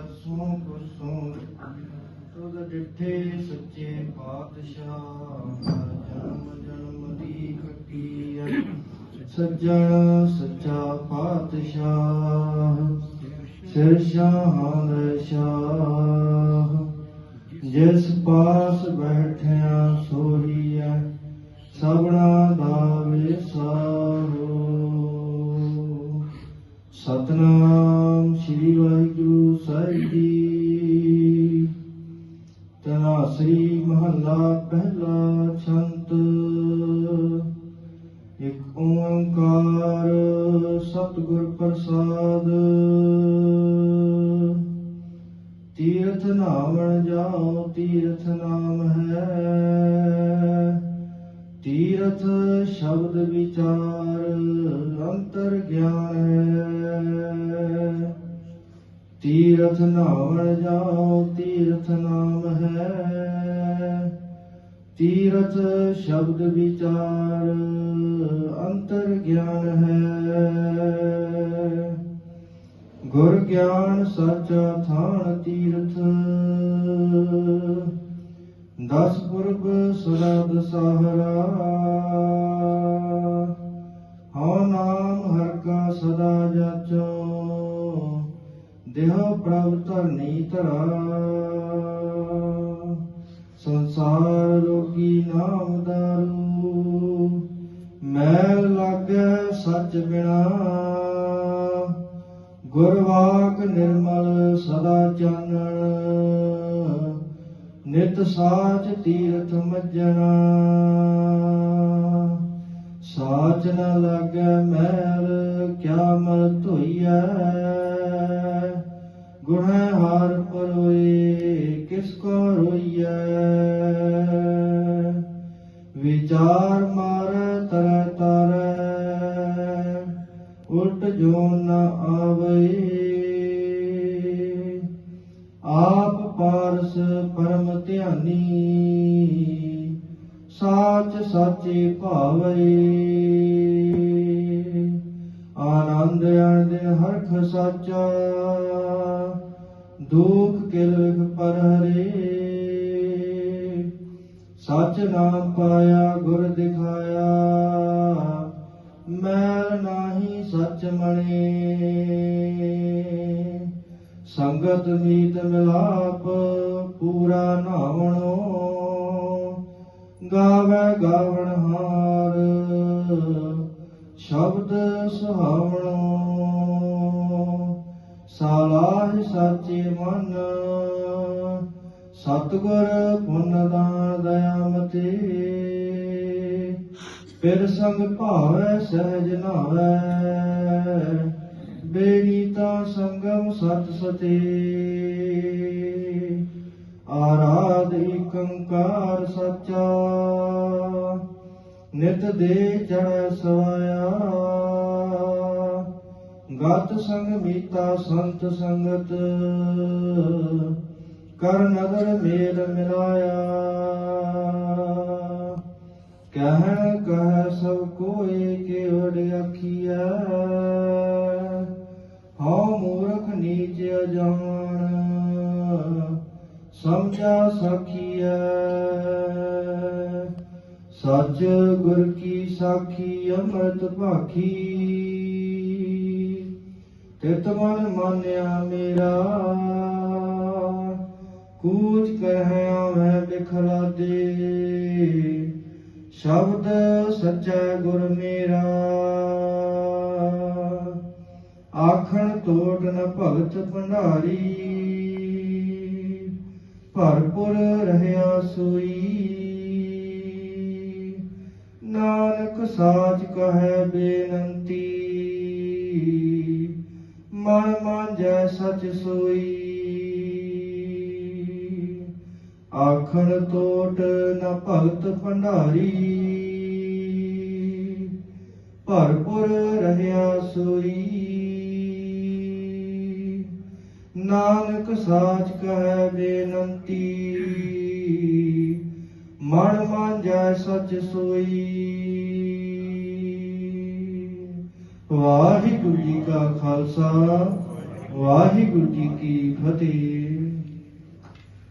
ਅਸੂ ਕੁਸੂ ਤੁਧ ਡਿਠੇ ਸੱਚੇ ਪਾਤਸ਼ਾਹ ਹਰ ਜਨਮ ਜਨਮ ਦੀ ਖੱਟੀ ਸੱਜਣ ਸੱਚਾ ਪਾਤਸ਼ਾਹ, ਸਿਰ ਸ਼ਾਹਾਂ ਦੇ ਸ਼ਾਹ। ਜਿਸ ਪਾਸ ਪਹਿਲਾ ਛੰਤ ਇਕ ਓੰਕਾਰ ਸਤਿਗੁਰ ਪ੍ਰਸਾਦ। ਤੀਰਥ ਨਾਵਣ ਜਾਓ ਤੀਰਥ ਨਾਮ ਹੈ। ਤੀਰਥ ਸ਼ਬਦ ਵਿਚਾਰ ਅੰਤਰ ਗਿਆਨ ਹੈ। ਤੀਰਥ ਨਾਵਣ ਜਾਓ ਤੀਰਥ ਨਾਮ ਤੀਰਥ ਸ਼ਬਦ ਵਿਚਾਰ ਅੰਤਰ ਗਿਆਨ ਹੈ। ਗੁਰ ਗਿਆਨ ਸੱਚਾ ਥਾਨ ਤੀਰਥ। ਦਸ ਪੁਰਬ ਸਦਾ ਸਹਾਰਾ। ਹਉ ਨਾਮ ਹਰ ਕਾ ਸਦਾ ਜਾਚੋ। ਦੇਹ ਪ੍ਰਭ ਧਰਨੀ ਧਰਾ। ਗੁਰਵਾਕ ਨਿਰਮਲ ਸਦਾ ਚਾਨਣ, ਨਿਤ ਸਾਚ ਤੀਰਥ ਮੱਜਣਾ। ਸਾਚ ਨ ਲਾਗੈ ਮੈਲ ਕਿਆ ਮਲ ਧੋਈਐ? ਗੁਣੈ ਹਾਰ ਪਰੋਏ, ਕਿਸ ਕੋ ਰੋਈਐ? ਵਿਚਾਰ ਉਲਟ ਜੋ ਨ ਆਵੇ। ਆਪ ਪਾਰਸ ਪਰਮ ਧਿਆਨੀ, ਸਾਚ ਸਾਚੇ ਭਾਵੇ। ਆਨੰਦ ਅਨੰਦ ਹਰਖ ਸਾਚਾ, ਦੁਖ ਕਿਲ ਵਿਖ ਪਰ ਹਰੇ ਸਚ ਨਾਮ ਪਾਇਆ, ਗੁਰ ਦਿਖਾਇਆ, ਮੈਂ ਨਾਹੀ ਸੱਚ ਮਣੇ। ਸੰਗਤ ਮੀਤ ਮਿਲਾਪ ਪੂਰਾ ਨਾਵਣੋ। ਗਾਵੇ ਗਾਵਣ ਹਾਰ ਸ਼ਬਦ ਸੁਹਾਵਣੋ। ਸਾਲਾਹ ਸਾਚੇ ਮਨ ਸਤਗੁਰ ਪੁੰਨ ਦਾਨ ਦਇਆਮਤੇ ਫਿਰ ਸੰਗ ਭਾਵੈ ਸਹਿਜ ਨਾਵੈ। ਬੇਨੀਤਾ ਸੰਗਮ ਸਤ ਸਤੇ। ਆਰਾਧ ਏਕੰਕਾਰ ਸੱਚਾ। ਨਿਤ ਦੇ ਚੜੈ ਸਵਾਇਆ। ਗਤ ਸੰਗ ਮੀਤਾ ਸੰਤ ਸੰਗਤ। ਕਰ ਨਦਰ ਮੇਲ ਮਿਲਾਇਆ। ਕਹਿ ਕਹਿ ਸਭ ਕੋਏ ਕੇਵੜ ਆਖੀਐ। ਹਉ ਮੂਰਖ ਨੀਚ ਅਜਾਣ, ਸਮਝਾ ਸਖੀਐ। ਸੱਚ ਗੁਰ ਕੀ ਸਾਖੀ, ਅੰਮ੍ਰਿਤ ਭਾਖੀ। ਤਿਤ ਮਨ ਮਾਨਿਆ ਮੇਰਾ, ਕੂਚ ਕਹਿ ਮੈਂ ਬਿਖਰਾ ਦੇ। ਸ਼ਬਦ ਸੱਚਾ ਗੁਰ ਮੇਰਾ। ਆਖਣ ਤੋਟ ਨ ਭਗਤ ਭੰਡਾਰੀ। ਭਰਪੁਰ ਰਹਿਆ ਸੋਈ। ਨਾਨਕ ਸਾਚ ਕਹੈ ਬੇਨੰਤੀ। ਮਨ ਮਾਂਜੈ ਸਚ ਸੋਈ। ਆਖਣ ਤੋਟ ਨ ਭਗਤ ਭੰਡਾਰੀ। ਭਰਪੁਰ ਰਹਿਆ ਸੋਈ। ਨਾਨਕ ਸਾਚ ਕਹੈ ਬੇਨੰਤੀ। ਮਨ ਮਾਂਜੈ ਸੱਚ ਸੋਈ। ਵਾਹਿਗੁਰੂ ਜੀ ਕਾ ਖਾਲਸਾ, ਵਾਹਿਗੁਰੂ ਜੀ ਕੀ ਫਤਿਹ।